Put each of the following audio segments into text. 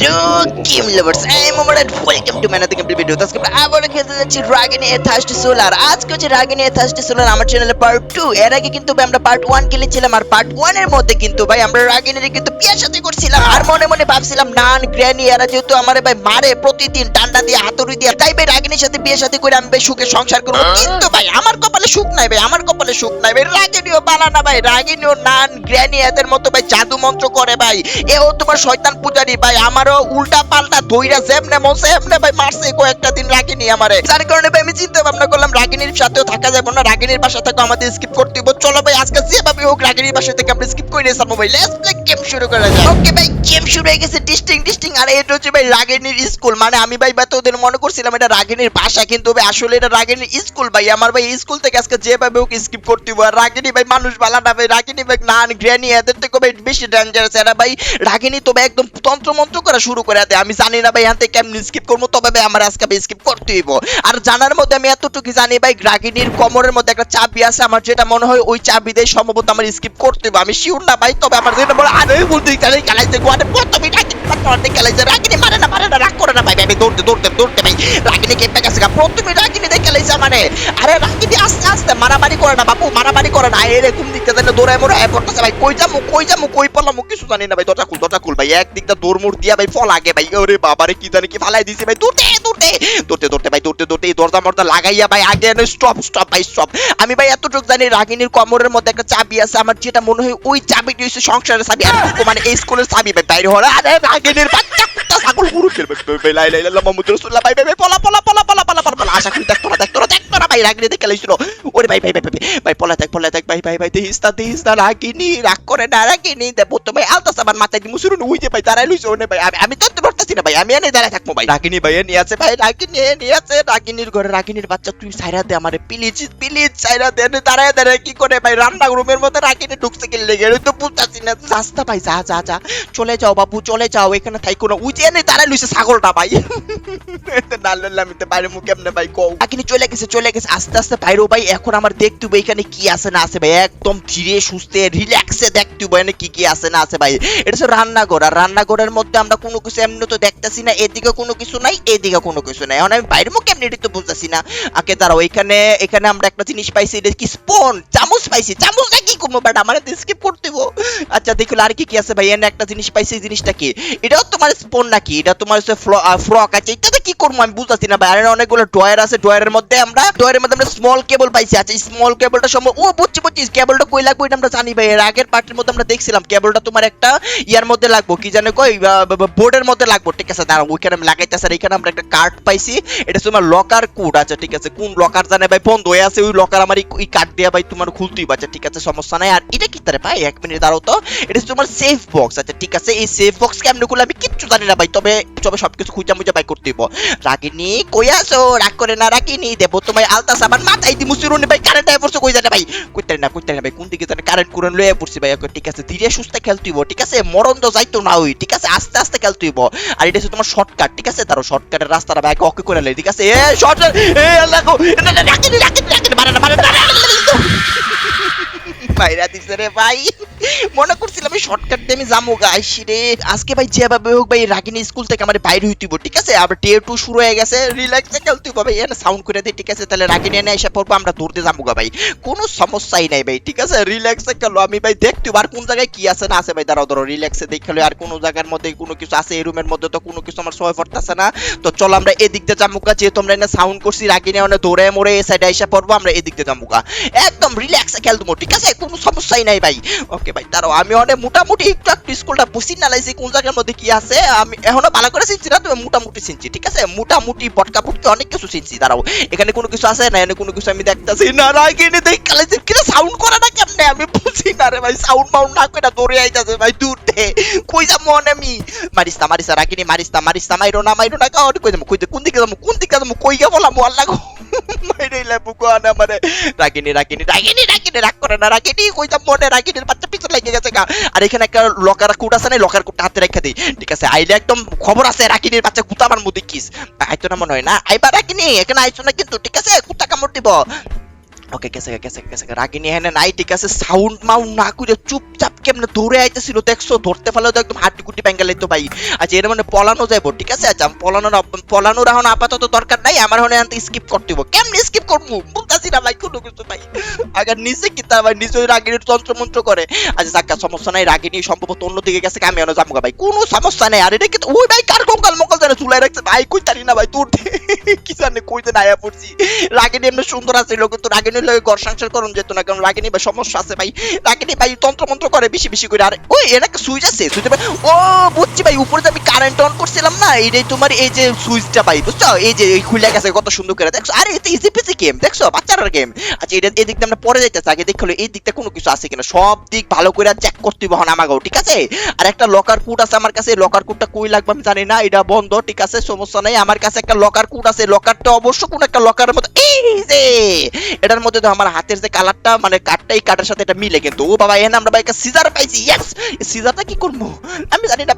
Hello game lovers I am Omar and welcome to man the video আজকে আমরা আবার খেলতে যাচ্ছি রাগিনি থার্স্ট সোলার আজকে হচ্ছে রাগিনি থার্স্ট সোলার আমার চ্যানেলে পার্ট 2 এর আগে কিন্তু ভাই আমরা পার্ট 1 খেলেছিলাম আর পার্ট 1 এর মধ্যে কিন্তু ভাই আমরা রাগিনির কিন্তু বিয়ের সাথে করছিলাম। আর মনে মনে ভাবছিলাম নান গ্র্যানি এরা যেহেতু আমারে ভাই মারে প্রতিদিন, ডান্ডা দিয়ে, হাতুড়ি দিয়ে, তাই ভাই রাগিনীর সাথে বিয়ের সাথে করে আমি ভাই সুখে সংসার করব। কিন্তু ভাই, আমার কপালে সুখ নাই ভাই, আমার কপালে সুখ নাই ভাই। রাগিনীও বালা না ভাই রাগিনীও নান গ্র্যানি এদের মতো ভাই জাদু মন্ত্র করে ভাই। এও তোমার শয়তান পূজারি ভাই আমারও উল্টা পাল্টা দইরা যেমনে মনসে এমনে ভাই, মারছে কয়েকটা দিন রাগিনী আমারে। যার কারণে ভাই আমি চিন্তা ভাবনা করলাম, রাগিনীর সাথেও থাকা যাবে না, রাগিনীর বাসা থেকে আমাদের স্কিপ করতে হবে চলো ভাই, আজকে যেভাবে হোক রাগিনীর বাসা থেকে আমরা স্কিপ করে নিয়েছিলাম ভাই। লেটস প্লে গেম শুরু করা যাক। ওকে ভাই গেম শুরু হয়ে গেছে ডিস্টিং ডিস্টিং আর এটা হচ্ছে ভাই রাগিনীর স্কুল মানে আমি ভাই বা তোদের মনে করছিলাম এটা রাগিনীর বাসা, কিন্তু ভাই আসলে এটা রাগিনীর স্কুল ভাই। আমার ভাই স্কুল থেকে আজকে যেভাবে হোক স্কিপ করতে হবে আর রাগিনী ভাই মানুষ বালা না ভাই, রাগিনী ভাই নান গ্র্যানি এদের থেকে ভাই বেশি ডেঞ্জারাস এরা ভাই, রাগিনী তো ভাই একদম তন্ত্র মন্ত্র করা শুরু করে দেয়। আমি জানি না ভাই, এখান থেকে কেমন স্কিপ করব, তবে ভাই আমার আজকে ভাই স্কিপ করতে হইব। আর জানার মধ্যে আমি এতটুকু জানি ভাই, রাগিনীর কোমরের মধ্যে একটা চাবি আছে, আমার যেটা মনে হয় ওই চাবি দিয়ে সম্ভবত আমার স্কিপ করতে হবে আমি শিওর না ভাই, তবে আমার যেটা বলে, আরে বলতে চালাই খেলাইতে গোয়াতে প্রথমে রাগিনী খেলাইছে। রাগিনী মারে না মারে না, রাগ করে না ভাই আমি দৌড়তে দৌড়তে দৌড়তে ভাই, রাগিনী কে পেকে গা। প্রথমে রাগিনী দেখে খেলাইছে মানে। আরে, রাগিনী আস্তে আস্তে মারামারি করে না বাপু, মারামারি করে না। এরকম দিকটা যেন দৌড়ায় মোড়ায় পড়তেছে ভাই, কই যামু কই যামু কই পড়লাম কিছু জানি না ভাই, দরজা খুল দরজা খুল ভাই। এক দিকটা দৌড় মোড় দিয়া ভাই ফল আগে ভাই, ওরে বাবারে, কি জানি কি ফালাই দিছে ভাই, দৌড়তে দৌড়তে দৌড়তে দৌড়তে ভাই, দৌড়তে এই দরজা মরজা লাগাইয়া ভাই, আগে স্টপ স্টপ ভাই স্টপ আমি ভাই এতটুকু জানি রাগিনীর কোমরের মধ্যে একটা চাবি আছে, আমার যেটা মনে হয় ওই চাবিটি হচ্ছে সংসারের চাবি। আর মানে এই স্কুলের চাবি ভাই, বাইরে হলো আরে রাগিনীর বাচ্চা, কুত্তা, ছাগল গুরু খেলবে ভাই লাই লাই লাই মোহাম্মদ রাসূলুল্লাহ ভাই ভাই পলা পলা পলা পলা পলা পলা আশা করি দেখতো না দেখতো না দেখতো না ভাই রাগিনী দেখে লাইছিল ওরে ভাই ভাই ভাই ভাই ভাই পলা, দেখ পলা, দেখ, ভাই ভাই ভাই দেহিস না দেহিস না, রাগিনী, রাগ করে না, রাগিনী। দেব তো ভাই আলতা সাবান মাথায় মুসুরুন উই ভাই দাঁড়াই লইছে ভাই। আমি আমি তো পারতাছি না ভাই, আমি এনে দাঁড়ায় থাকব ভাই। রাগিনী ভাই নিয়ে আছে ভাই, রাগিনী নিয়ে আছে রাগিনীর ঘরে রাগিনীর বাচ্চা তুই সাইরা দে আমারে, প্লিজ প্লিজ সাইরা দে, এনে দাঁড়ায় দাঁড়ায়, কি করে ভাই? রান্না রুমের মধ্যে রাগিনী ঢুকছে কি লেগে? তো বুঝতাছি না রাস্তা ভাই, যা যা যা। চলে যাও বাবু, চলে যাও, এখানে থাইকো না উই যে এনে দাঁড়ায় লইছে ছাগলটা ভাই। নাল্লাল্লা আমি তো বাইরে মুখ কেমনে ভাই কও? রাগিনী চলে গেছে চলে গেছে, আস্তে আস্তে বাইরেও ভাই, এখন আমার দেখতে হবে এখানে কি আছে, না আছে ভাই। একদম ধীরে, সুস্থে রিল্যাক্সে দেখতে হবে এখানে কি কি আছে, না আছে ভাই। এটা রান্নাঘর, আর রান্নাঘরের মধ্যে আমরা কোনো কিছু এমনি তো দেখতেছি না, এদিকে কোনো কিছু নাই, এদিকে কোনো কিছু নাই। এখন আমি বাইরে মুখ কেমনি তো বুঝতেছি না। আগে দাঁড়াও, এখানে এখানে আমরা একটা জিনিস পাইছি, এটা কি স্পন? চামচ পাইছি চামচটা কি করব বাট আমার স্কিপ করতে হইবো। আচ্ছা দেখল আর কি কি আছে ভাই এখানে একটা জিনিস পাইছি, এই জিনিসটা কি? এটাও তোমার স্পন নাকি? এটা তোমার হচ্ছে ফ্রক আছে এটাতে কি করব আমি বুঝতেছি না ভাই। আর অনেকগুলো ড্রয়ার আছে, ড্রয়ারের মধ্যে আমরা, ড্রয়ারের মধ্যে আমরা স্মল কেবল পাইছি। আচ্ছা স্মল কেবলটা সম্ভব ও, বুঝছি বুঝছি কেবলটা কই লাগবে এটা আমরা জানি ভাই। এর আগের পার্টের মধ্যে আমরা দেখছিলাম কেবলটা তোমার একটা ইয়ার মধ্যে লাগবো, কি জানে কই? বোর্ডের মধ্যে লাগবো, ঠিক আছে? দাঁড়াও, ওইখানে আমি লাগাইতেছি আর এখানে আমরা একটা কার্ড পাইছি। এটা তোমার লকার কোড আছে, ঠিক আছে? কোন লকার জানে ভাই, বন্ধ হয়ে আছে, ওই লকার আমার এই কার্ড দিয়ে ভাই তোমার খুলতেই আচ্ছা ঠিক আছে? সমস্যা নাই। আর এটা কি তারে ভাই? এক মিনিট দাঁড়াও তো। এটা তোমার সেফ বক্স আচ্ছা ঠিক আছে? এই সেফ বক্স কেমনে খুলে আমি কিচ্ছু জানি না ভাই, তবে তবে সবকিছু খুঁজা মুজা বাই করতে হইব। রাগিনী, কই আছো? রাগ করে না, রাগিনী। দেব তোমায় আলতা সাবান মাথায় দি মুসিরুনি ভাই কারেন্ট আয় পড়ছে, কই জানে ভাই? কইতে না কইতে না ভাই, কোন দিকে জানে কারেন্ট কুরেন লয়ে পড়ছে ভাই ঠিক আছে? ধীরে সুস্থে খেলতে হইব, ঠিক আছে? মরণ তো যাইতো না ওই, ঠিক আছে? আস্তে আস্তে খেলতে বল আর এটা হচ্ছে তোমার শর্টকাট ঠিক আছে তারও শর্টকাটের রাস্তাটা ভাই অকে করে নেয় ঠিক আছে এ শর্ট এ আল্লাহ রাখেন রাখেন রাখেন বাড়ানো রাগিনী দিছে রে ভাই। মনে করছিলাম আমি শর্টকাট দিয়ে আমি যাব গাইস রে। আজকে ভাই যেভাবে হোক ভাই রাগিনী স্কুল থেকে আমার ঠিক আছে? আবার ডে টু শুরু হয়ে গেছে ভাই। এনে সাউন্ড করে দিই ঠিক আছে? তাহলে রাগিনী এনে এসে পড়ব, আমরা দৌড়তে যাব গা ভাই। কোনো সমস্যাই নাই ভাই, ঠিক আছে? আমি ভাই দেখতে আর কোন জায়গায় কি আছে না আছে ভাই। দাঁড়াও ধরো রিল্যাক্সে দেখলে আর কোনো জায়গার মধ্যে কোনো কিছু আছে? এই রুমের মধ্যে তো কোনো কিছু আমার পড়তেছে না। তো চলো আমরা এদিক দিয়ে যাব গা, যেহেতু আমরা এনে সাউন্ড করছি, রাগিনী অনেক দৌড়ে মোড়ে এ সাইডে এসে পড়ব, আমরা এদিক দিয়ে যাব গা। একদম রিল্যাক্সে খেলব ঠিক আছে? কোনো সমস্যাই নাই ভাই। ওকে ভাই, দাঁড়াও, আমি অনেক মোটামুটি একটু একটু স্কুলটা বুঝি না লাইছি কোন জায়গার মধ্যে কি আছে, আমি এখনও ভালো করে চিনছি না, তবে মোটামুটি চিনছি, ঠিক আছে? মোটামুটি পটকা পটকে অনেক কিছু চিনছি, দাঁড়াও। এখানে কোনো কিছু আছে? না, এখানে কোনো কিছু আমি দেখতাছি না। রাগিনী দেখ কালাইছি কিন্তু সাউন্ড করে না কেমনে? আমি বুঝি না রে ভাই সাউন্ড মাউন্ড না করে দৌড়ে আইতাছে ভাই, দূর দে। কই যা মনে আমি? মারিস না মারিস না রাগিনী মারিস না মারিস না মাইরো না মাইরো না কাও কই যাব কই কোন দিকে যাব, কোন দিকে যাব? কই গে বললাম আল্লাহ গো মাইরে লাবু গো না মানে রাগিনী রাগিনী রাগিনী রাগিনী রাগ করে না রাগিনী কই যা মনে রাগিনীর বাচ্চা পিছনে লেগে গেছে গা আর এখানে একটা লকার কোট আছে না লকার কুটটা হাতে রেখে দিই ঠিক আছে আইলে একদম খবর আছে রাগিনীর বাচ্চা কুতা আমার মুদি কিস আইতো না মনে হয় না আইবা রাগিনী এখানে আইছো না কিন্তু ঠিক আছে কুতা কামড় দিব ওকে গা, গেছে গা। রাগিনী এখানে নাই ঠিক আছে? সাউন্ড মাউন্ড না করে চুপচাপ কেমনে দৌড়ে আইতেছিল? দেখছ? ধরতে পারলে তো একদম হাড্ডি কুটি ব্যাঙ্গালে তো ভাই। আচ্ছা এর মানে পলানো যাব ঠিক আছে? আচ্ছা পলানোর পলানোর এখন আপাতত দরকার নাই। আমার হনে আনতে স্কিপ করতে হব কেমনে স্কিপ করব? বুঝতেছি না ভাই কোনো কিছু ভাই আগে নিচে কি তা ভাই ওই রাগিনীর তন্ত্র মন্ত্র করে। আচ্ছা যাক সমস্যা নাই রাগিনী সম্ভবত অন্যদিকে গেছে আমি এনে যাব গা ভাই। কোনো সমস্যা নাই। আর এটা কিন্তু ওই ভাই কার কঙ্কাল মঙ্কাল জানে চুলাই রাখছে? ভাই কই তারি না ভাই তোর কি জানে কইতে না আয়া পড়ছি। রাগিনী এমনি সুন্দর আছে লোক তো কিন্তু রাগিনীর লগে ঘর সংসার করুন যেত না, কারণ রাগিনী ভাই সমস্যা আছে ভাই। রাগিনী ভাই তন্ত্র মন্ত্র করে বেশি বেশি করে। আর ওই, এর সুইচ আছে, সুইচ ও, বুঝছি ভাই, উপরে আমি কারেন্ট অন করছিলাম না, এইটাই তোমার এই যে সুইচটা ভাই, বুঝছ? এই যে খুলে গেছে, কত সুন্দর করে, দেখছ? আরে, এটা ইজি পিসি গেম দেখছ? বাচ্চারার গেম আচ্ছা এটা এই দিকটা আমরা পরে যাইতেছি, আগে দেখল এই দিকটা কোনো কিছু আছে কিনা? সব দিক ভালো করে চেক করতে হবে হন আমাকেও, ঠিক আছে? আর একটা লকার কোড আছে আমার কাছে লকার কোডটা কই লাগবে আমি জানি না, এটা বন্ধ, ঠিক আছে? সমস্যা নাই, আমার কাছে একটা লকার কোড আছে লকারটা অবশ্য কোন একটা লকারের মধ্যে এই যে! এটার মধ্যে তো আমার হাতের যে কালারটা মানে কাঠটা এই কাঠের সাথে এটা মিলে কিন্তু। ও বাবা, এখানে আমরা একটা সিজার পাইছি ইয়েস সিজারটা কি করব? আমি জানি না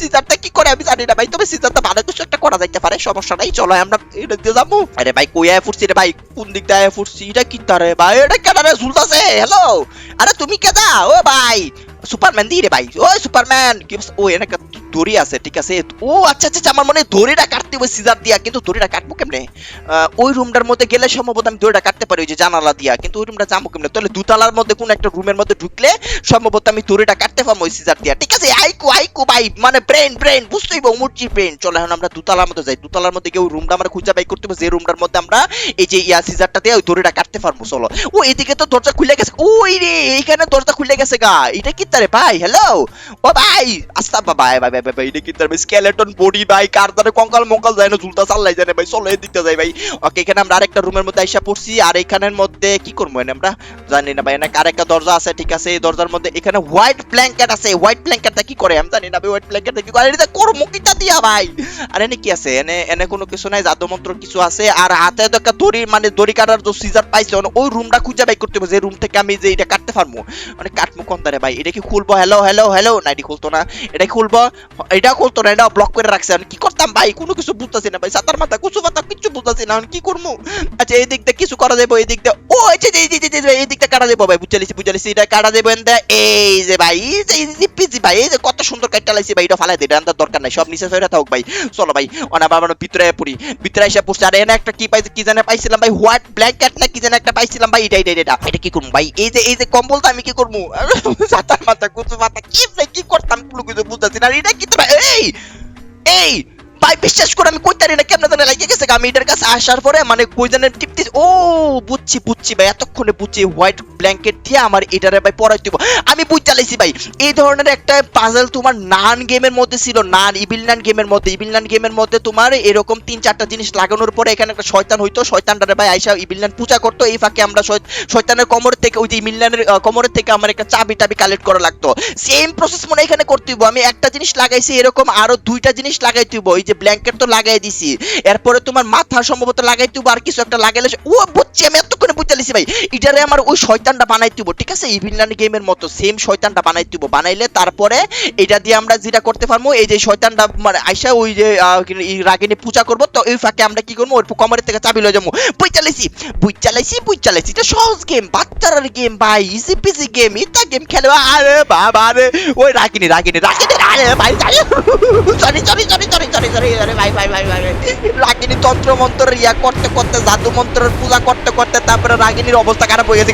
সিজারটা কি করে, আমি জানি না ভাই, তবে সিজারটা ভালো কিছু একটা করা যাইতে পারে, সমস্যা নাই, চলো আমরা এটা দিয়ে যাব। আরে ভাই, কই আয় ফুটছি রে ভাই? কোন দিক দিয়ে আয় ফুটছি? এটা কি তারে ভাই? এটা কেন রে ঝুলতাছে হ্যালো আরে তুমি কে কেদা ও ভাই সুপারম্যান দি রে ভাই। ওই সুপারম্যান কি ও একটা দড়ি আছে ঠিক আছে? ও আচ্ছা আচ্ছা আচ্ছা, আমার মনে দড়িটা কাটতে হবে সিজার দিয়া কিন্তু দড়িটা কাটবো কেমনে? ওই রুমটার মধ্যে গেলে সম্ভবত আমি দড়িটা কাটতে পারি ওই যে জানালা দিয়া। কিন্তু ওই রুমটা যাব কেমনে? তাহলে দুতলার মধ্যে কোন একটা রুমের মধ্যে ঢুকলে সম্ভবত আমি দড়িটা কাটতে পারব ওই সিজার দিয়া। ঠিক আছে? আইকু আইকু ভাই মানে ব্রেন ব্রেন বুঝতেই পারব মুরজির ব্রেন চলো এখন আমরা দুতলার মধ্যে যাই। দুতলার মধ্যে গিয়ে ওই রুমটা আমরা খুঁজে বাই করতে হবে যে রুমটার মধ্যে আমরা এই যে ইয়া সিজারটা দিয়ে ওই দড়িটা কাটতে পারব। চলো। ও এদিকে তো দরজা খুলে গেছে। ওই রে এইখানে দরজা খুলে গেছে গা। এটা কি তারে? ভাই হ্যালো ও ভাই আস্তা বাবা ভাই ভাই। ভাই ভাই, এটা কি তার স্কেলেটন বডি ভাই, কার দ্বারা কঙ্কাল মঙ্কাল যায় না, ঝুলতা চাল্লাই জানে ভাই, চলো এদিকটা যাই ভাই। ওকে, এখানে আমরা আরেকটা রুমের মধ্যে আইসা পড়ছি, আর এখানের মধ্যে কি করব এনে আমরা? জানি না ভাই, এনে আরেকটা দরজা আছে, ঠিক আছে, এই দরজার মধ্যে এখানে হোয়াইট ব্ল্যাঙ্কেট আছে হোয়াইট ব্ল্যাঙ্কেটটা কি করে আমি জানি না ভাই হোয়াইট ব্ল্যাঙ্কেটটা কি করে? এটা করব কিটা দিয়া ভাই। আর এনে কি আছে? এনে এনে কোনো কিছু নাই, জাদু মন্ত্র কিছু আছে, আর হাতে একটা দড়ি মানে দড়ি কাটার যে সিজার পাইছে মানে ওই রুমটা খুঁজে বাই করতে হবে, যে রুম থেকে আমি যে এটা কাটতে পারব। মানে কাটবো কোন ভাই? এটা কি খুলবো? হ্যালো হ্যালো হ্যালো না এটি খুলতো না। এটা খুলবো? এটা খুলতো না এটা ব্লক করে রাখছে। কি করতাম ভাই? কোনো কিছু বুঝতেছি না ভাই। সাতার মাথা, কুচু মাথা কিচ্ছু বুঝতেছি না। কি করব আচ্ছা এই দিক দিয়ে কিছু করা যাব এই দিক দিয়ে ও আচ্ছা এই এই দিকটা কাটা যাব ভাই। বুঝালিছি বুঝালিছি এটা কাটা যাব এই যে ভাই, এই যে ইজি পিজি ভাই, এই যে, কত সুন্দর কাটটা লাইছি ভাই। এটা ফালাই দে, এটা দরকার নাই। সব নিচে ফেরা থাক ভাই। চলো ভাই, অনা বাবা ভিতরে পড়ি। ভিতরে এসে পড়ছে। আর এনে একটা কি পাইছে কি জানে পাইছিলাম ভাই? হোয়াইট ব্ল্যাঙ্কেট না কি জানে একটা পাইছিলাম ভাই? এটা এটা এটা এটা। কি করব ভাই? এই যে এই যে, কম্বলটা আমি কি করব সাতার মাথা, কুচু মাথা কি কি করতাম? কোনো কিছু বুঝতেছি না। এটা কি তো ভাই এই এই ভাই, বিশ্বাস করে, আমি কইতারি না, কেমন জানে লাগিয়ে গেছে আমি এটার কাছে আসার পরে মানে কই জানে টিপতে ও, বুঝছি বুঝছি ভাই, এতক্ষণে বুঝছি হোয়াইট ব্ল্যাঙ্কেট দিয়ে আমার এটারে ভাই পরাই দিব। আমি বুঝতে লাইছি ভাই, এই ধরনের একটা পাজল তোমার নান গেমের মধ্যে ছিল নান ইবিল নান গেমের মধ্যে। ইবিল নান গেমের মধ্যে তোমার এরকম তিন, চারটা জিনিস লাগানোর পরে এখানে একটা শয়তান হইতো, শয়তানটারে ভাই আইসা ইবিল নান পূজা করতো। এই ফাঁকে আমরা শয়- শয়তানের কোমরের থেকে, ওই যে ইবিল নানের কোমরের থেকে আমার একটা চাবি টাবি কালেক্ট করা লাগতো। সেম প্রসেস মনে এখানে করতে হইব। আমি একটা জিনিস লাগাইছি, এরকম আরও দুইটা জিনিস লাগাইতে হইব। এই যে ব্ল্যাঙ্কেট তো লাগাই দিছি। এরপরে তোমার মাথা সম্ভবত লাগাই তুব আর কিছু একটা লাগাইলে ও বুঝছি আমি এতক্ষণে বুঝতে লিছি ভাই, এটারে আমার ওই শয়তানটা বানাইতে হইব ঠিক আছে? ইভিনল্যান্ড গেমের মতো সেম শয়তানটা বানাইতে হইব বানাইলে তারপরে এটা দিয়ে আমরা যেটা করতে পারব, এই যে শয়তানটা মানে আইসা ওই যে এই রাগিনী পূজা করব, তো এই ফাঁকে আমরা কি করব? ওই কমরের থেকে চাবি লয়ে যাব। বই চালাইছি বই চালাইছি বই চালাইছি এটা সহজ গেম বাচ্চারার গেম ভাই ইজি পিজি গেম এটা গেম খেলে, আরে বাবা রে। ওই রাগিনী রাগিনী রাগিনী, আরে ভাই sorry sorry sorry sorry sorry sorry আরে ভাই ভাই ভাই ভাই ভাই। রাগিনী তন্ত্র মন্ত্র ইয়া করতে করতে জাদু মন্ত্রের পূজা করতে করতে, তারপরে রাগিনীর অবস্থা খারাপ হয়ে গেছে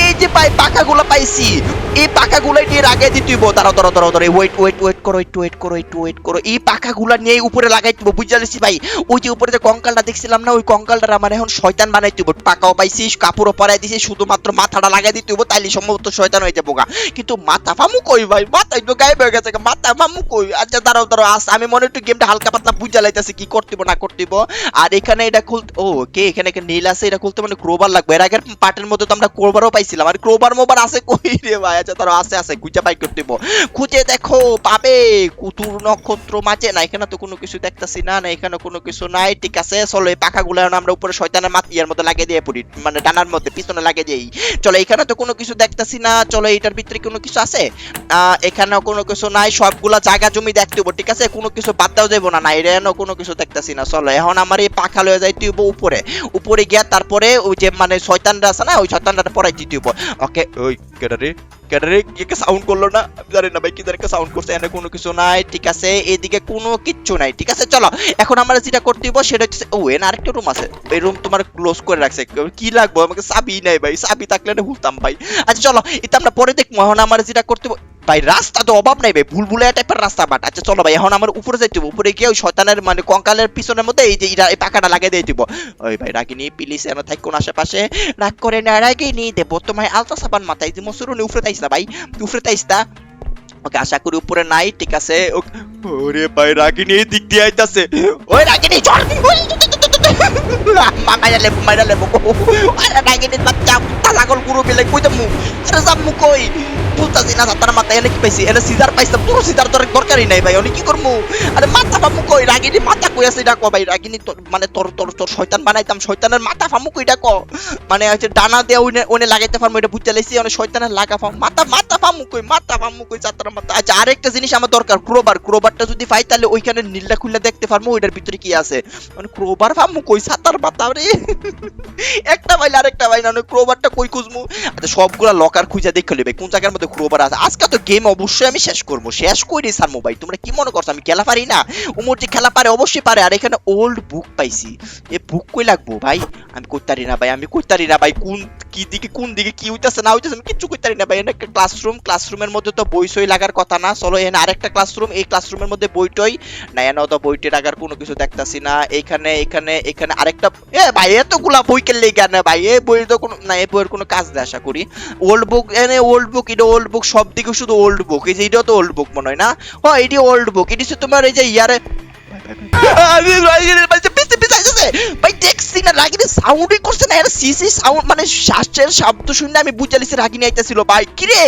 এই যে পাই পাখাগুলো পাইছি, এই নিয়ে দাঁড়াও ওয়েট ওয়েট ওয়েট করো, একটু ওয়েট করো, একটু ওয়েট করো। এই নিয়ে উপরে লাগাই দিব ভাই? ওই যে উপরে যে কঙ্কালটা দেখছিলাম না, ওই আমার এখন শয়তান বানাই দিব। পাকাও পাইছি কাপড়ও পরাই দিছি শুধুমাত্র মাথাটা লাগাই তাইলে সম্ভবত শয়তান হয়ে যাব গা কিন্তু মাথা ফামু কই ভাই? মাথা তো গায়েব হয়ে গেছে মাথা ফামু কই? আচ্ছা দাঁড়াও দাঁড়াও, আস, আমি মনে একটু গেমটা হালকা পাতলা বুঝা লাইতেছি কি করতে না করতে হইব। আর এখানে এটা খুলতে, ও, কে এখানে নীল আছে, এটা খুলতে মানে ক্রোবার লাগবে। এর আগের পার্টের মধ্যে তো আমরা ক্রোবারও পাইছিলাম। আর ক্রোবার মোবার আছে কই রে ভাই? আচ্ছা তারা আছে আছে। খুঁজে পাই করতে হইব খুঁজে দেখো পাবে। কুতুর নক্ষত্র মাঝে না এখানে তো কোনো কিছু দেখতাছি না না এখানে কোনো কিছু নাই। ঠিক আছে চলো এই পাখাগুলো এখন আমরা উপরে শয়তানের মাথ ইয়ার মধ্যে লাগিয়ে দিয়ে পড়ি। মানে ডানার মধ্যে পিছনে লাগিয়ে দিই। চলো এখানে তো কোনো কিছু দেখতাছি না। চলো এটার ভিতরে কোনো কিছু আছে? আহ, এখানেও কোনো কিছু নাই। সবগুলা জায়গা জমি দেখতে হইব ঠিক আছে? কোনো কিছু বাদ দেওয়া যাব না না এটা কোনো কিছু দেখতেছি না। চলো এখন আমার এই পাখা লয়ে যাই তুই উপরে। উপরে গিয়া তারপরে ওই যে মানে শয়তানটা আছে না, ওই শয়তানটা পড়াই দিতে ওকে, ওই কেডারে কেডারে কি সাউন্ড করল না। জানি না ভাই কি জানি সাউন্ড করছে এনে কোনো কিছু নাই, ঠিক আছে? এদিকে কোনো কিচ্ছু নাই, ঠিক আছে? চলো, এখন আমরা যেটা করতে হইব সেটা হচ্ছে, ও এন আরেকটা রুম আছে। এই রুম তোমার ক্লোজ করে রাখছে। কি লাগবে? আমাকে চাবি নাই ভাই, চাবি থাকলে না ভুলতাম ভাই। আচ্ছা চলো, এটা আমরা পরে দেখব। এখন আমার যেটা করতে হইব- ভাই, রাস্তা তো অভাব নাই ভাই ভুল ভুলে টাইপের রাস্তা বাট। আচ্ছা চলো ভাই, এখন আমার উপরে যাইতে হবে উপরে গিয়ে ওই শয়তানের মানে কঙ্কালের পিছনের মধ্যে এই যে এই পাখাটা লাগিয়ে দিয়ে দিব ওই ভাই, রাগিনি প্লিজ এনে থাক। কোন আশেপাশে। রাগ করে না নিয়ে দেবো তোমায় আলতা সাবান মাথায় মসুরুনি উফরে তাইস না ভাই উপরে তাইস। না ওকে, আশা করি উপরে নাই, ঠিক আছে। ওরে ভাই, রাগিনি এই দিক দিয়ে আইতাছে। ওই রাগিনি চল মাইরা লেবু মাইরা লেবু আরে রাগিনি বাচ্চা তালাগল গুরু বিলে কই দেমু আরে জাম্মু কই বুঝতাছি না তার মাথায় এনে কি পাইছি এনে সিজার পাইছিলাম তোর সিজার তোর দরকারই নাই ভাই অনেক কি করমু আরে মাথা ফামু কই রাগিনি মাথা কই আছে ডাকো ভাই রাগিনি তোর মানে তোর তোর তোর শয়তান বানাইতাম শয়তানের মাথা ফামু কই ডাকো মানে হচ্ছে ডানা দিয়ে ওনে ওনে লাগাইতে পারব এটা বুঝতে লাইছি অনেক শয়তানের লাগা ফাম মাথা মাথা ফামু কই মাথা ফামু কই চাতার মাথা আচ্ছা আরেকটা জিনিস আমার দরকার ক্রোবার ক্রোবারটা যদি পাই তাহলে ওইখানে নীলটা খুলে দেখতে পারব ওইটার ভিতরে কি আছে মানে ক্রোবার ফামু কই চাতার মাথা রে। একটা বাইলে আরেকটা বাইলে না ক্রোবারটা কই খুঁজমু আচ্ছা সবগুলা লকার খুঁজে দেখে নেবে, কোন জায়গার মধ্যে ক্রোবার আছে। আজকে তো গেম অবশ্যই আমি শেষ করব। শেষ করি স্যার মোবাইল তোমরা কি মনে করছ? আমি খেলা পারি না? উমরটি খেলা পারে, অবশ্যই পারে। আর এখানে ওল্ড বুক পাইছি। এ বুক কই লাগবো ভাই? আমি কইতারি না ভাই, আমি কইতারি না ভাই, কোন কি দিকে কোন দিকে কি হইতাছে না হইতাছে আমি কিচ্ছু কইতারি না ভাই। এখানে একটা ক্লাসরুম ক্লাসরুমের মধ্যে তো বই সই লাগার কথা না। চলো এখানে আরেকটা ক্লাসরুম এই ক্লাসরুমের মধ্যে বইটই না এনে তো বইটি লাগার কোনো কিছু দেখতাছি না। এখানে এখানে এখানে আরেকটা এ ভাই এতগুলা বই কেলে কেন ভাই? এই বইয়ের তো কোনো না এই বইয়ের কোনো কাজ দেয় আশা করি। ওল্ড বুক এনে ওল্ড বুক এটা ওল্ড বুক সব দিকে শুধু ওল্ড বুক এই যে এটাও তো ওল্ড বুক মনে হয় না? ও এটি ওল্ড বুক এটি তোমার এই যে ইয়ারে ভাই দেখছি না রাগিনী সাউন্ডই করছে না। সিসি সাউন্ড মানে শ্বাসের শব্দ শুনে আমি রাগিনী আইতাছিল। ভাই কি রে?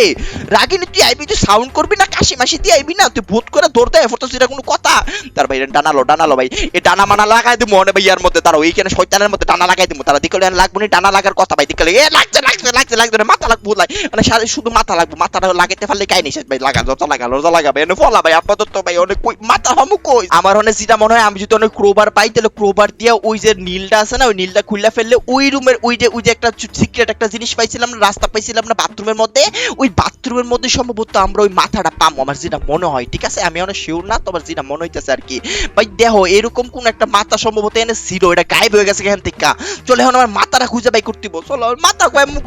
রাগিনী তুই আইবি? তুই সাউন্ড করবি না? কাশি মাসি আইবি না? তুই ভূত করে দৌড়তে এফোর্ট সেটা কোনো কথা। তার ভাই ডানালো ডানালো ভাই এই ডানা মানা লাগাই দিব মনে ভাই মধ্যে। ওইখানে মধ্যে ডানা লাগাই দিব। তারা দিকলে লাগবো না ডানা লাগার কথা ভাই। দিকলে এ লাগছে লাগছে লাগছে লাগছে না, মাথা লাগবো লাই মানে সারা শুধু মাথা লাগবো মাথাটা লাগাইতে পারলে কাই নিষেধ ভাই। লাগা যত লাগা লজা লাগাবে এনে ফলা ভাই আপাতত ভাই অনেক মাথা হামু কই? আমার অনেক যেটা মনে হয় আমি যদি অনেক ক্রোবার পাই তাহলে ক্রোবার দিয়ে ওই যে নীলটা আছে না ওই নীলটা খুললে ফেললে ওই রুমের ওই যে ওই যে একটা সিক্রেট একটা জিনিস পাইছিলাম না রাস্তা পাইছিলাম না বাথরুমের মধ্যে ওই বাথরুমের মধ্যে সম্ভবত আমরা ওই মাথাটা পামো আমার যেটা মনে হয় ঠিক আছে আমি অনেক শিওর না তোমার যেটা মনে হইতেছে আর কি ভাই দেখো এরকম কোন একটা মাথা সম্ভবত এনে ছিল এটা গায়েব হয়ে গেছে এখান থেকে চলে এখন আমার মাথাটা খুঁজে বাই করতে বল চলো মাথা কয় মুখ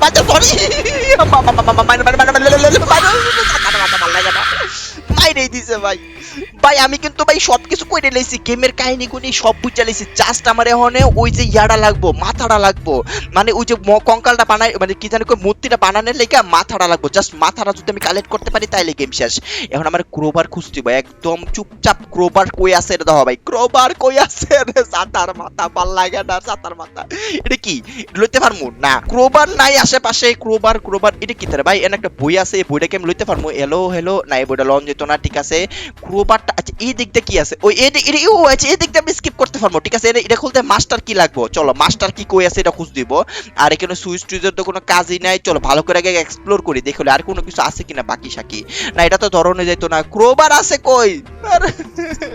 বাচ্চা সরি মাইরে দিছে ভাই। ভাই, আমি কিন্তু ভাই সবকিছু কইরে লাইছি। গেমের কাহিনী গুনি সব বুঝে লাইছি। জাস্ট আমার এখন ওই যে ইয়াটা লাগবো মাথাটা লাগবো। মানে ওই যে কঙ্কালটা বানাই মানে কি জানি মূর্তিটা বানানোর লেগে মাথাটা লাগবো। জাস্ট মাথাটা যদি আমি কালেক্ট করতে পারি তাইলে গেম শেষ। এখন আমার ক্রোবার খুঁজতে হবে। একদম চুপচাপ ক্রোবার কই আছে এটা দাও ভাই? ক্রোবার কই আছে রে? সাতার মাথা ভালো লাগে না সাতার মাথা। এটা কি? লইতে পারমু? না। ক্রোবার নাই আশেপাশে। ক্রোবার ক্রোবার এটা কি তার ভাই? এর একটা বই আছে, এই বইটাকে আমি লইতে পারমু? এলো হেলো না, এই বইটা লন যেত না, ঠিক আছে? ক্রোবারটা আচ্ছা এই দিকটা কি আছে? ওই, এই এটা ও আচ্ছা এই দিকটা আমি স্কিপ করতে পারব, ঠিক আছে? এটা- এটা খুলতে মাস্টার কি লাগবো? চলো মাস্টার কি কই আছে এটা খুঁজ দিব। আর এখানে সুইচ টুইচের তো কোনো কাজই নাই। চলো, ভালো করে আগে এক্সপ্লোর করি দেখলে আর কোনো কিছু আছে কিনা বাকি সাকি? না, এটা তো ধরনে যাইতো না। ক্রোবার আছে কই?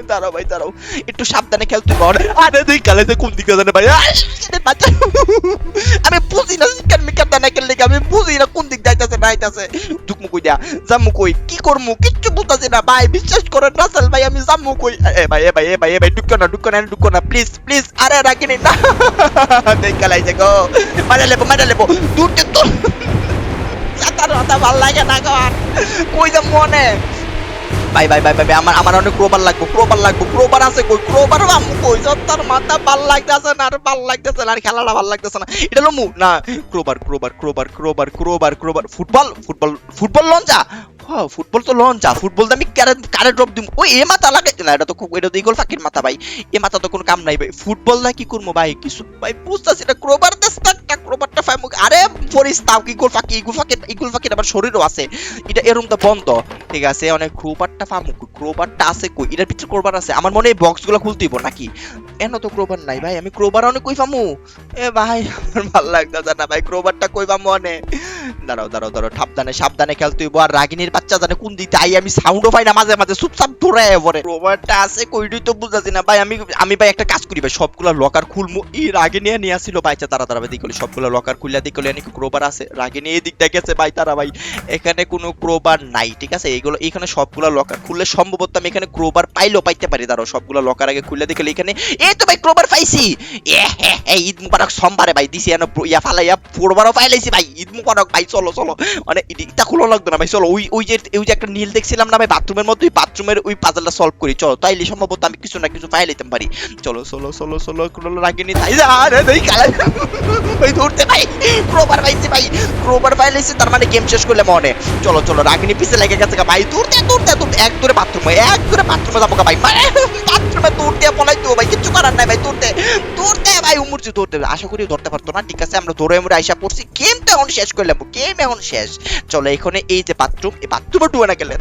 দাঁড়াও ভাই, দাঁড়াও। একটু সাবধানে খেলতে পারো আরে তুই কালে যে কোন দিকে জানে ভাই? আমি বুঝি না মিকেন দানা আমি বুঝি না কোন দিক যাইতাছে না আইতাছে ঢুকমু কই দিয়া জামু কই কি করমু? কিচ্ছু বুঝতাছি না। ভাই, বিশ্বাস করেন, রাসেল ভাই, আমি জামু কই এ ভাই এ ভাই এ ভাই এ ভাই, ঢুকো না ঢুকো না ঢুকো না। প্লিজ প্লিজ, আরে রাখিনি না। দেখা কালাইছে গো। মারা লেবো মারা লেবো। দূরতে তো মাথা ভালো লাগে না গো। কই যা মনে? ভাই ভাই ভাই ভাই আমার আমার অনেক ক্রোবার লাগবো ক্রোবার লাগবো, ক্রোবার আছে কই? ক্রোবার আমি কই? তার মাথা ভালো লাগতেছে না, আর ভালো লাগতেছে না, আর খেলাটা ভালো লাগতেছে না। এটা লমু না, crowbar crowbar crowbar crowbar crowbar crowbar. Football football football লঞ্চা? Football তো লঞ্চা ফুটবল তো আমি কারে ড্রপ দিম। ওই, এ মাথা লাগে না এটা তো খুব, এটা তো ইগল ফাকির মাথা ভাই। এ মাথা তো কোনো কাম নাই ভাই। ফুটবল না কি করব ভাই? কিছু ভাই, বুঝতেছি ক্রোবার দেশটা ক্রোবারটা আরে তাও ফাকি? ফাকির আবার শরীরও আছে। এটা এরম তো বন্ধ। ঠিক আছে, অনেক ক্রোবারটা ফামু ক্রোবারটা আছে কই? এটার ভিতরে ক্রোবার আছে। আমার মনে হয় বক্সগুলো খুলতেইব নাকি? এন তো ক্রোবার নাই ভাই? আমি ক্রোবার অনেক কই ফামু এ ভাই, আমার ভালো লাগতেছে না ভাই। ক্রোবারটা কই ফামু অনেক দাঁড়াও দাঁড়াও দাঁড়াও। সাবধানে সাবধানে খেলতে আর রাগিনীর বাচ্চা জানে কোন দিতে আই, আমি সাউন্ডও পাই না, মাঝে মাঝে চুপচাপ ধরে পরে রোবারটা আছে কইডি তো বুঝাছি না ভাই, আমি আমি ভাই একটা কাজ করি ভাই, সবগুলা লকার খুলমু। এই রাগিনী নিয়ে নিয়ে আসছিল ভাই আচ্ছা তারা তারা দিকলে সবগুলা লকার খুললা দিকলে নাকি ক্রোবার আছে। রাগিনী এই দিকটা গেছে ভাই, তারা ভাই, এখানে কোনো ক্রোবার নাই, ঠিক আছে? এইগুলো, এখানে সবগুলা লকার খুললে সম্ভবত আমি এখানে ক্রোবার পাইলেও পাইতে পারি দাঁড়াও সবগুলা লকার আগে খুললে দেখলে এখানে, এই তো ভাই ক্রোবার পাইছি! এ, হে হে ঈদ মুবারক সোমবারে ভাই, দিছি এনে ইয়া ফালাইয়া ফোরবারও পাইলাইছি ভাই, ঈদ মুবারক, ভাই, চলো চলো। মানে এটা খুলো লাগবে না ভাই, চলো, ওই ওই যে ওই যে একটা নীল দেখছিলাম না ভাই? বাথরুমের মধ্যে বাথরুমের ওই সলভ করি। চলো, তাইলে সম্ভবত আমি কিছু না কিছু পারি। চলো তাই আরে দেই কালা ওই ধরতে ভাই ক্রোবার পাইছি ভাই পাইলাইছি তার মানে গেম শেষ করলে মনে। চলো চলো, রাগিনি পিছে লেগে গেছে ভাই। দূরতে দূরতে দূরতে এক দূরে বাথরুমে এক দূরে বাথরুমে যাব ভাই। মানে বাথরুমে দূর দিয়ে পলাই তো ভাই কিছু করার নাই ভাই দূরতে দূরতে ভাই, উমুরছি দৌড়তে আশা করি ধরতে পারতো না, ঠিক আছে, আমরা দৌড়ে মুড়ে আইসা পড়ছি। গেম তো এখন শেষ করলাম গেম এখন শেষ। চলো, এখানে এই যে বাথরুম തട്ടുപൊട്ടു കണക്കല്ലേ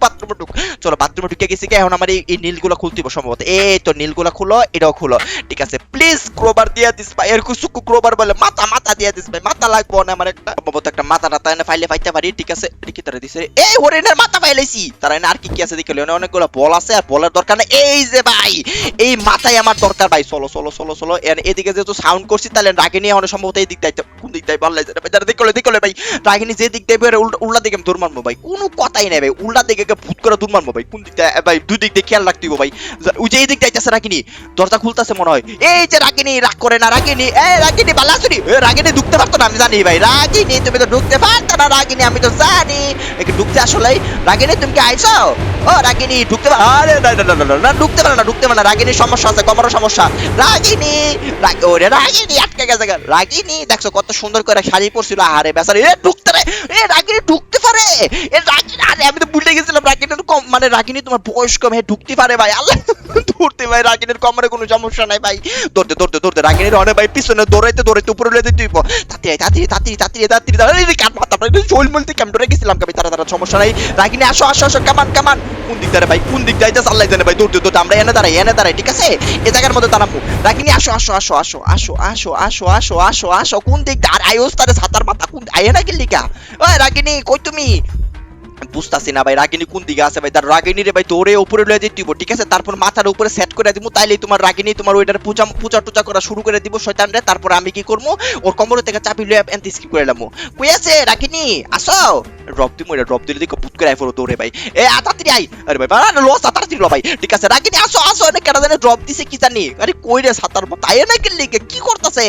বাথরুমে ঢুক। চলো বাথরুমে ঢুকে গেছি কি? এখন আমার এই নীলগুলো খুলতে সম্ভবত। এই তো নীলগুলো খুলো এটাও খুলো। ঠিক আছে প্লিজ ক্রোবার দিয়ে দিস ভাই। এর কুসুকু ক্রোবার বলে মাথা মাথা দিয়ে দিস ভাই মাথা লাগবো না আমার একটা। সম্ভবত একটা মাথা টাথা এনে ফাইলে ফাইতে পারি ঠিক আছে? কি তারা দিছে? এই হরিণের মাথা ফাইলাইছি। তারা এনে আর কি কি আছে দেখে লিও, অনেকগুলো বল আছে আর বলের দরকার না এই যে ভাই এই মাথায় আমার দরকার ভাই। চলো চলো চলো চলো। এর- এদিকে যেহেতু সাউন্ড করছি তাহলে রাগিনী অনেক সম্ভবত এই দিক দায়িত্ব কোন দিক দায় ভালো লাগছে ভাই? দেখলে দেখলে ভাই। রাগিনী যে দিক দেবে উল্টা দিকে দূর মারবো ভাই। কোনো কথাই নাই ভাই। উল্টা দিকে গিয়ে ভূত করে দূর মারবো ভাই। কোন দিক দিয়ে ভাই দুই দিক দিয়ে খেয়াল রাখতে হইবো ভাই। ওই যে এই দিক দাইতেছে রাগিনী দরজা খুলতেছে মনে হয়। এই যে রাগিনী রাগ করে না রাগিনী। এ রাগিনী ভালো আছো নি? এ, রাগিনী ঢুকতে পারতো না আমি জানি ভাই। রাগিনী তুমি তো ঢুকতে পারতো না রাগিনী আমি তো জানি। একটু ঢুকতে আসলে রাগিনী তুমি কি আইছো? ও রাগিনী ঢুকতে আরে না না না না, ঢুকতে পারে না ঢুকতে পারে না। রাগিনীর সমস্যা আছে কমরও সমস্যা। রাগিনী রাগ- ওরে রাগিনী আটকে গেছে। রাগিনী দেখছ কত সুন্দর করে শাড়ি পরছিল। আরে বেচারি এ ঢুকতে রে। এ রাগিনী ঢুকতে এ আরে আমি তো ভুলে গেছিলাম রাগিনীর কম মানে রাগিনী তোমার বয়স কম হে ঢুকতে পারে ভাই আল্লাহ ধরতে ভাই রাগিনীর কমরে কোনো সমস্যা নাই ভাই ধরতে ধরতে ধরতে রাগিনীর অনেক ভাই পিছনে দৌড়াইতে দৌড়াইতে উপরে লেতে তুই তাড়াতাড়ি তাড়াতাড়ি তাড়াতাড়ি তাড়াতাড়ি তাড়াতাড়ি তাড়াতাড়ি কাট মাথা শোল মলতে কেমন ধরে গেছিলাম কবি তারা তারা সমস্যা নাই রাগিনী আসো আসো আসো কামান কামান কোন দিক দাঁড়ায় ভাই কোন দিক যাইতে আল্লাহ জানে ভাই দৌড়তে দৌড়তে আমরা এনে দাঁড়াই এনে দাঁড়াই ঠিক আছে এই জায়গার মধ্যে দাঁড়াবো রাগিনী আসো আসো আসো আসো আসো আসো আসো আসো আসো আসো কোন দিক আর আয়োস তারে সাতার মাথা কোন আয়ে না গেলি ওই রাগিনী কই তুমি বুঝতাছি না ভাই, রাগিনী কোন দিকে আছে ভাই? তার রাগিনী রে ভাই, দৌড়ে উপরে লয়ে দিতে দিব, ঠিক আছে? তারপর মাথার উপরে সেট করে দিব তাইলে তোমার রাগিনী তোমার ওইটার পূজা পূজা টুজা করা শুরু করে দিব, শয়তান রে। তারপর আমি কি করব ওর কোমর থেকে চাপি লয়ে এন্টি স্কিপ করে লামু। কই আছে রাগিনী? আসো। ড্রপ দিমু এটা ড্রপ দিলে দিকে পুত করে আইফোর দৌড়ে ভাই। এ আতাড়ি আই আরে ভাই, বাড়া লস আতাড়ি লো ভাই। ঠিক আছে, রাগিনী, আসো আসো অনেক কেটা জানে ড্রপ দিছে কি জানি। আরে কই রে সাতার মতো আয় না কি লিগে কি করতেছে?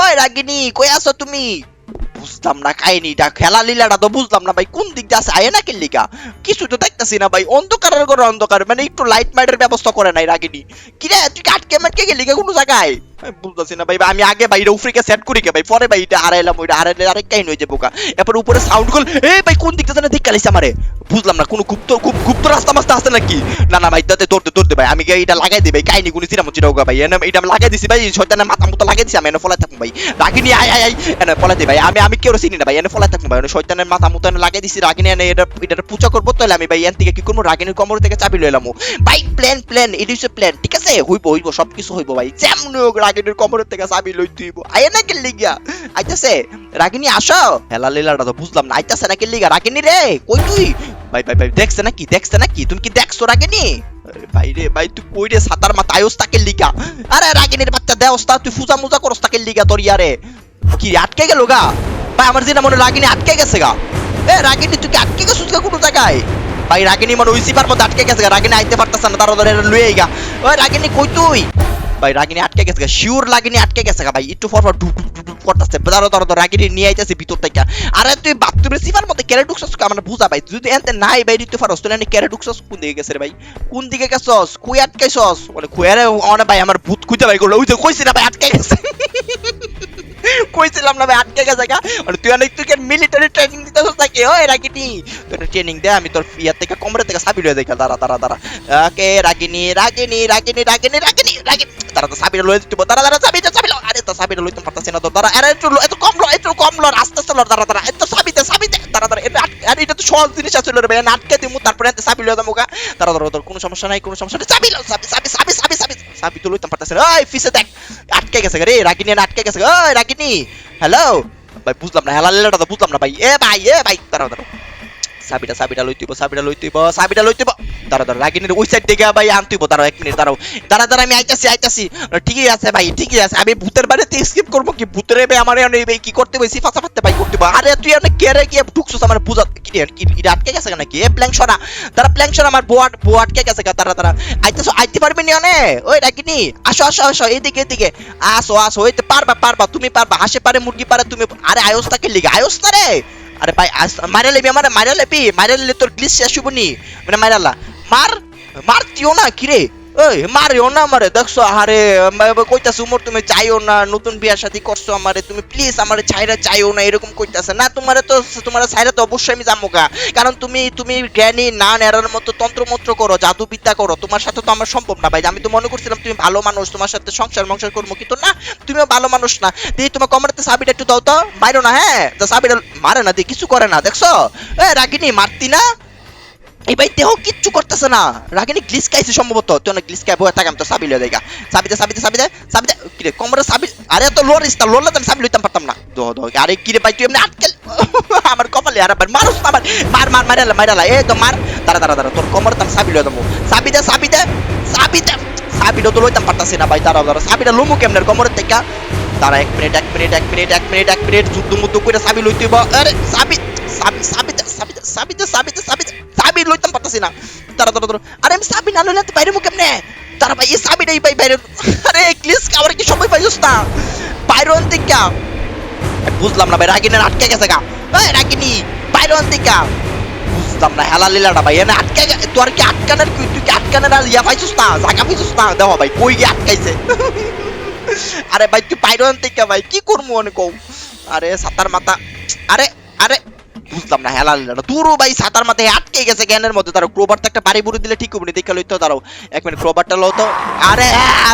ওই রাগিনী, কই আছো তুমি? বুঝলাম না কাহিনীটা খেলা লীলাটা তো বুঝলাম না ভাই, কোন দিক দিয়ে আছে? আয় না কিল্লিকা কিছু তো দেখতেছি না ভাই, অন্ধকারের ঘরে অন্ধকার মানে একটু লাইট মাইটের ব্যবস্থা করে নাই রাগিনী। কি রে, তুই আটকে মাটকে গেলি কে কোনো জায়গায়? বুঝতেছি না ভাই আমি আগে ভাই সেট করি কে ভাই, পরে ভাই এটা হারাইলাম, ওইটা হারাইলে আরেক কাহিনী হয়ে যাব কা এরপর উপরে সাউন্ড এই ভাই কোন দিকটা দিক কালিছে আমারে? বুঝলাম না, কোনো গুপ্ত খুব গুপ্ত রাস্তা মাস্তা আছে নাকি? না না ভাই তাতে দৌড়তে দৌড়তে ভাই, আমি এটা লাগাই দিই ভাই, কাহিনী গুনি চিরাম চিরাও ভাই এটা আমি লাগাই দিছি ভাই, শয়তানের মাথা মতো লাগাই দিছি আমি, এনে ফলাই থাকুন ভাই। রাগিনী আয় আয়, এনে ফলাই দিই ভাই, আমি আমি কেউ চিনি না, ভাই। এনে ফলাই থাকুন ভাই। এনে শয়তানের মাথা মতো লাগাই দিছি, রাগিনী এনে এটা এটা পূজা করব, তাহলে আমি, ভাই, এন থেকে কি করব? রাগিনীর কমর থেকে চাবি লইলাম ভাই প্ল্যান প্ল্যান এটা হচ্ছে প্ল্যান ঠিক আছে? হইব হইব সব কিছু হইব, ভাই। যেমন হোক, রাগিনীর কমরের থেকে চাবি লই তুইব আয় না কেন লিগিয়া আইতাছে? রাগিনী, আসো। হেলা লীলাটা তো বুঝলাম না, আইতাছে না কেন লিগা? রাগিনী রে, কই তুই? ভাই ভাই ভাই, দেখছে নাকি দেখছে নাকি? তুমি কি দেখছ রাগিনী? ভাই রে, ভাই, তুই কই রে, সাতার মাথা আয়স তাকে লিগা। আরে রাগিনীর বাচ্চা দেওস তা তুই ফুজা মুজা করস তাকে লিগা তোর ইয়ারে। কি, আটকে গেল গা? ভাই, আমার যেটা মনে রাগিনী আটকে গেছে গা। এ, রাগিনী, তুই কি আটকে গেছিস গা কোনো জায়গায়? ভাই, রাগিনী মনে ওই সিপার মধ্যে আটকে গেছে গা। রাগিনী আইতে পারতেছে না তার ধরে লুয়ে গা। ওই, রাগিনী, কই তুই? ভাই, রাগিনী আটকে গেছে শিওর রাগিনী আটকে গেছে ভাই, একটু ফর ফর ডুব ডুব ডুব ডুব করতেছে দাঁড়ো দাঁড়ো রাগিনী নিয়ে আইতেছে ভিতর থেকে। আরে, তুই বাথরুমের সিপার মধ্যে কেড়ে ঢুকছস আমার বুঝা ভাই, যদি এনতে নাই ভাই দিতে পারস তুই কেড়ে ঢুকছস কোন দিকে গেছে ভাই? কোন দিকে গেছস? কুই আটকাইছস? বলে কুয়ারে অনে ভাই, আমার ভূত খুঁজে ভাই করল। ওই যে কইছি না ভাই, আটকে গেছে। কইছিলাম না ভাই, আটকে গেছে গা। মানে তুই অনেক, তুই মিলিটারি ট্রেনিং দিতেছস নাকি? ওই রাগিনী তুই ট্রেনিং দে, আমি তোর ইয়ার থেকে, কমরে থেকে সাবি লয়ে যাই দাঁড়া দাঁড়া দাঁড়া। ওকে, রাগিনী রাগিনী রাগিনী রাগিনী রাগিনী রাগিনী। তারা তো সাবিটা লয়ে দিতে দাঁড়া দাঁড়া সাবিটা সাবি লও। আরে, তো সাবিটা লইতে পারতাছি না তো। দাঁড়া, আরে, একটু লো- একটু কম লো, একটু কম লো, আস্তে আস্তে লো, দাঁড়া দাঁড়া। এত সাবিতে সাবিতে দাঁড়া দাঁড়া, এটা আরে, এটা তো সহজ জিনিস আছে রে ভাই আটকে দিমু, তারপরে এতে সাবি লয়ে দামু গা। দাঁড়া দাঁড়া দাঁড়া, কোনো সমস্যা নাই, কোনো সমস্যা নাই। সাবি লও সাবি সাবি সাবি সাবি সাবি সাবি তো লইতে পারতাছি না। ওই ফিসে দেখ। আটকে গেছে রে, রাগিনী, আটকে গেছে। ওই রাগিনী। হ্যালো? ভাই, বুঝলাম না হেলা লেলাটা তো বুঝলাম না, ভাই। এ ভাই এ, ভাই, দাঁড়াও দাঁড়াও। সাবিটা সাবিটা লইতেইব সাবিটা লইতেইব সাবিটা লইতেইব দাঁড়া দাঁড়া রাগিনীর ওই সাইড থেকে ভাই আনতেইব দাঁড়াও, এক মিনিট, দাঁড়াও। দাঁড়া দাঁড়া আমি আইতাছি আইতাছি। ঠিকই আছে ভাই, ঠিকই আছে। আমি ভূতের বাড়িতে স্কিপ করব কি? ভূতের ভাই আমার কি করতে সাফাতে ভাই করতে আরে, তুই এনে কেরে কি ঢুকছস আমার কি আটকে গেছে নাকি? এ প্ল্যাঙ্ক সরা। দাঁড়া প্ল্যাঙ্ক সরা, আমার আট- আটকে গেছে দাঁড়া আইতেছো, আইতে পারবি নি অনে ওই রাগিনী, আসো আসো আসো, এদিকে আসো আসো পারবা পারবা, তুমি পারবা। হাসে পারে, মুরগি পারে, তুমি আরে আয়স তাকে লিগে? আয়স না রে? আরে ভাই মারা লেবি, আমার মারা লেবি। মারা লেলে তোর গ্লিস শেষ হব নি। মানে মারালা মার? মারতিও না, কিরে? ওই মারিও না আমারে, দেখছ? আরে কইতাছে, উমর, তুমি চাইও না, নতুন বিয়ার সাথে করছ আমারে, তুমি প্লিজ আমারে ছাইরা চাইও না, এরকম কইতাছে। না, তোমারে তো, তোমার ছাইরা তো অবশ্যই আমি যাব গা। কারণ তুমি তুমি জ্ঞানী, না নেড়ার মতো তন্ত্রমন্ত্র করো, জাদুবিদ্যা করো, তোমার সাথে তো আমার সম্ভব না, ভাই। আমি তো মনে করছিলাম তুমি ভালো মানুষ, তোমার সাথে সংসার মংসার করব, কিন্তু না, তুমিও ভালো মানুষ না। দিদি তোমার কমরতে সাবিটা একটু দাও তো মারো না হ্যাঁ? সাবিটা মারে না দি কিছু করে না, দেখছ? এ, রাগিনী, মারতি না? এই ভাই দেহ কিচ্ছু করতেছে না। রাগিনী গ্লিস খাইছে সম্ভবত। তুই অনেক গ্লিস খাই বয়ে থাকাম তো সাবি লয়ে দেখা সাবিতে সাবিতে সাবিতে সাবিতে কিরে কমরে সাবি আরে তো লোরিস তা লোরলে তো আমি সাবি লইতাম পারতাম না। দো দো আরে কিরে ভাই, তুই এমনি আটকে আমার কপালে মারুস আমার মার মার মারালা মারালা এই তো মার। দাঁড়া দাঁড়া দাঁড়া, তোর কমরে তো আমি সাবি লয়ে দেবো। সাবিতে সাবিতে সাবিতে সাবিটা তো লইতাম পারতাছি না ভাই, দাঁড়াও দাঁড়া সাবিটা লুমু কেমনের কমরের থেকে? দাঁড়া, এক মিনিট এক মিনিট এক মিনিট এক মিনিট এক মিনিট। যুদ্ধ মুদ্ধ করে সাবি লইতেইব আরে সাবি সাবি সাবিতে সাবিতে সাবিতে সাবিতে সাবিতে সাবি লইতাম পারতাছি না। দাঁড়া দাঁড়া দাঁড়া। আরে আমি সাবি না লইলে তো বাইরে মুখ কেমনে? তারা ভাই, এই সাবিটাই ভাই বাইরে। আরে প্লিজ আমার কি সময় পাইছিস না বাইরে অন থেকে বুঝলাম না ভাই, রাগিনের আটকে গেছে গা। এই রাগিনী বাইরে অন থেকে বুঝলাম না, হেলা লীলাটা ভাই, এনে আটকে তোর কি আটকানের কি তুই কি আটকানের আর ইয়া পাইছিস না? জায়গা পাইছিস না? দেখো ভাই, কই গিয়ে আটকাইছে? আরে ভাই, তুই বাইরে অন থেকে ভাই, কি করব অনেক আরে, সাতার মাথা। আরে আরে বুঝলাম না হেলা লীলাটা তুরও ভাই সাতার মাথায় আটকে গেছে জ্ঞানের মধ্যে। তারও ক্রোবার তো একটা বাড়ি বুড়ি দিলে ঠিক হবে দেখে লইতো দাঁড়াও, এক মিনিট ক্রোবারটা লো তো। আরে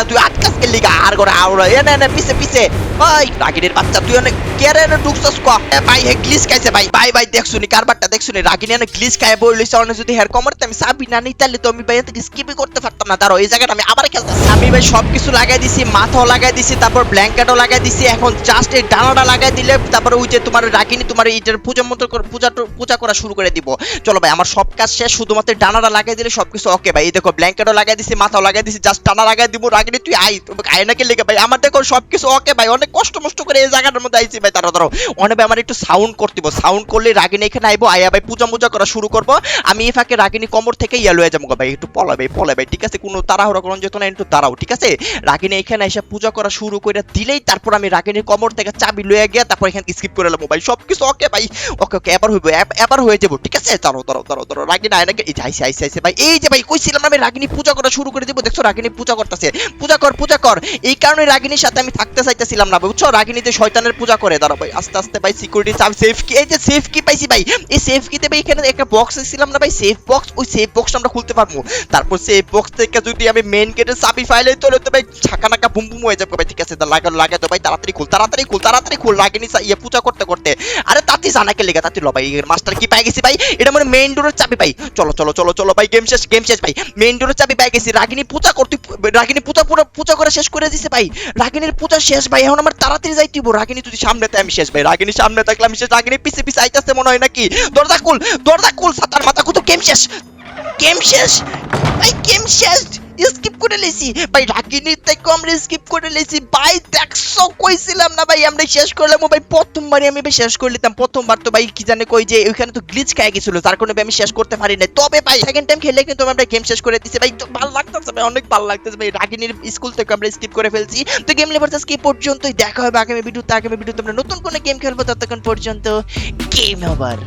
তুই আটকাস গেলি গা আর করে আউড়া এ, না না, পিছে পিছে। ওই, রাগিনীর বাচ্চা, তুই অনেক কেরে না ঢুকছস ক? ভাই, হে গ্লিস খাইছে ভাই ভাই ভাই, দেখছুনি, কারবারটা দেখছুনি, রাগিনী অনেক গ্লিস খায় বই লইছে অনেক যদি হেয়ার কমারতে আমি সাবি না নিই তাহলে তো আমি ভাই এত স্কিপই করতে পারতাম না। দাঁড়াও, এই জায়গাটা আমি আবার খেলতেছি। আমি ভাই সবকিছু লাগাই দিছি, মাথাও লাগাই দিছি, তারপর ব্ল্যাঙ্কেটও লাগাই দিছি, এখন জাস্ট এই ডানাটা লাগাই দিলে, তারপর ওই যে তোমার রাগিনী, তোমার এইটার পূজা মন্ত্র পূজা পূজা করা শুরু করে দিব। চলো ভাই, আমার সব কাজ শেষ, শুধুমাত্র ডানাটা লাগাই দিলে সবকিছু ওকে ভাই। এই দেখো ব্ল্যাঙ্কেটও লাগাই দিছি, মাথাও লাগাই দিছি জাস্ট ডানা লাগাই দিব, রাগিনী, তুই আই তুমি আয় নাকি লেগে ভাই। আমার দেখো সবকিছু ওকে ভাই, অনেক কষ্ট মষ্ট করে এই জায়গাটার মধ্যে আইছি ভাই। তারা ধরো অনেক ভাই, আমার একটু সাউন্ড করতে দিব সাউন্ড করলে রাগিনী এখানে আইবো, আয়া ভাই, পূজা মুজা করা শুরু করব। আমি এই ফাঁকে রাগিনী কমর থেকে ইয়া লয়ে যাব ভাই। একটু পলা ভাই পলা ভাই, ঠিক আছে? কোনো তাড়াহুড়া করুন যেত না একটু দাঁড়াও, ঠিক আছে? রাগিনী এখানে এসে পূজা করা শুরু করে দিলেই তারপর আমি রাগিনীর কোমর থেকে চাবি লয়ে গিয়ে তারপর এখানে স্কিপ করে নেব ভাই। সবকিছু ওকে ভাই ওকে ওকে এবার হইব এবার হয়ে যাব। ঠিক আছে? দাঁড়াও দাঁড়াও দাঁড়াও দাঁড়াও রাগিনী আয় নাকি এই আইসে আইসে আইসে। ভাই, এই যে ভাই, কইছিলাম আমি রাগিনী পূজা করা শুরু করে দিব। দেখছ, রাগিনী পূজা করতেছে। পূজা কর পূজা কর। এই কারণে রাগিনীর সাথে আমি থাকতে চাইতেছিলাম না, বুঝছ? রাগিনীতে শয়তানের পূজা করে, দাঁড়াও ভাই, আস্তে আস্তে ভাই সিকিউরিটি চাপ সেফ কি এই যে সেফ কি পাইছি ভাই, এই সেফ কিতে ভাই এখানে একটা বক্স ছিলাম না ভাই? সেফ বক্স ওই সেফ বক্সটা আমরা খুলতে পারব। তারপর সেফ বক্স থেকে যদি আমি মেইন গেটের চাবি ফাইলে তোলে, তো ভাই, ছাকা নাকা বুম বুম হয়ে যাবে। ভাই, ঠিক আছে লাগা লাগা তো ভাই, তাড়াতাড়ি খুল তাড়াতাড়ি খুল তাড়াতাড়ি খুল। রাগিনী ইয়ে পূজা করতে করতে। আরে তাতি জানাকে লেগে, তাতি ল ভাই মাস্টার কি পাই গেছি ভাই? এটা মানে মেইন ডোরের চাবি পাই চলো চলো চলো চলো ভাই গেম শেষ গেম শেষ ভাই। মেইন ডোরের চাবি পাই গেছি। রাগিনী পূজা করতে, রাগিনী পূজা পুরো, পূজা করে শেষ করে দিছে ভাই। রাগিনীর পূজা শেষ ভাই, এখন আমার তাড়াতাড়ি যাইতে হইবো রাগিনী যদি সামনে তাই আমি শেষ ভাই। রাগিনী সামনে থাকলে আমি শেষ। রাগিনী পিছে পিছে আইতাছে মনে হয় নাকি? দরজা খুল দরজা খুল, সাতার মাথা কুতো গেম শেষ। গেম শেষ। ভাই গেম শেষ। স্কিপ করে লেছি। ভাই রাগিনীর থেকে আমরা স্কিপ করে লেছি। ভাই দেখছ কইছিলাম না ভাই, আমরা শেষ করলাম। ভাই, প্রথমবারই আমি শেষ করে নিতাম প্রথমবার তো ভাই, কি জানে কই যে, ওইখানে তো গ্লিচ খাই গেছিল। তার কারণে আমি শেষ করতে পারি না তবে ভাই সেকেন্ড টাইম খেলে কিন্তু আমরা গেম শেষ করে দিছি। ভাই ভালো লাগতেছে ভাই, অনেক ভালো লাগতেছে ভাই। রাগিনীর স্কুল থেকে আমরা স্কিপ করে ফেলছি। তো গেম লেভার্স আজকে এই পর্যন্তই। দেখা হবে আগামী ভিডিওতে আগামী ভিডিওতে আমরা নতুন কোনো গেম খেলব। ততক্ষণ পর্যন্ত গেম ওভার